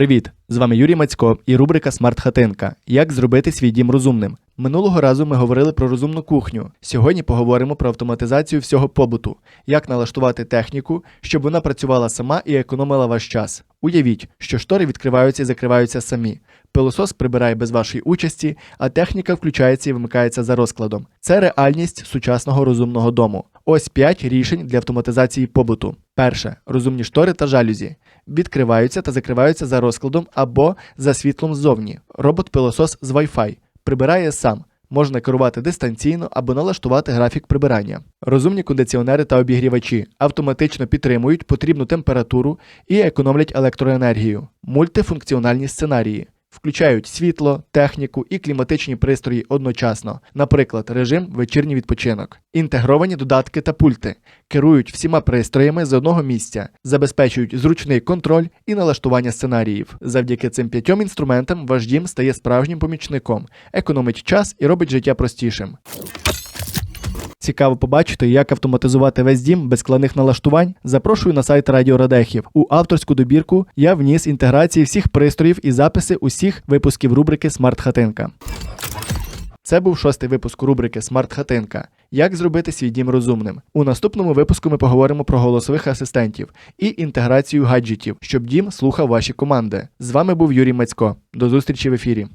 Привіт! З вами Юрій Мацько і рубрика Смарт Хатинка. Як зробити свій дім розумним? Минулого разу ми говорили про розумну кухню. Сьогодні поговоримо про автоматизацію всього побуту, як налаштувати техніку, щоб вона працювала сама і економила ваш час. Уявіть, що штори відкриваються і закриваються самі. Пилосос прибирає без вашої участі, а техніка включається і вимикається за розкладом. Це реальність сучасного розумного дому. Ось 5 рішень для автоматизації побуту. Перше розумні штори та жалюзі. Відкриваються та закриваються за розкладом або за світлом ззовні. Робот-пилосос з Wi-Fi прибирає сам. Можна керувати дистанційно або налаштувати графік прибирання. Розумні кондиціонери та обігрівачі автоматично підтримують потрібну температуру і економлять електроенергію. Мультифункціональні сценарії включають світло, техніку і кліматичні пристрої одночасно, наприклад, режим вечірній відпочинок. Інтегровані додатки та пульти керують всіма пристроями з одного місця, забезпечують зручний контроль і налаштування сценаріїв. Завдяки цим п'ятьом інструментам ваш дім стає справжнім помічником, економить час і робить життя простішим. Цікаво побачити, як автоматизувати весь дім без складних налаштувань. Запрошую на сайт Радіо Радехів. У авторську добірку я вніс інтеграції всіх пристроїв і записи усіх випусків рубрики Смарт Хатинка. Це був шостий випуск рубрики Смарт Хатинка. Як зробити свій дім розумним? У наступному випуску ми поговоримо про голосових асистентів і інтеграцію гаджетів, щоб дім слухав ваші команди. З вами був Юрій Мацько. До зустрічі в ефірі.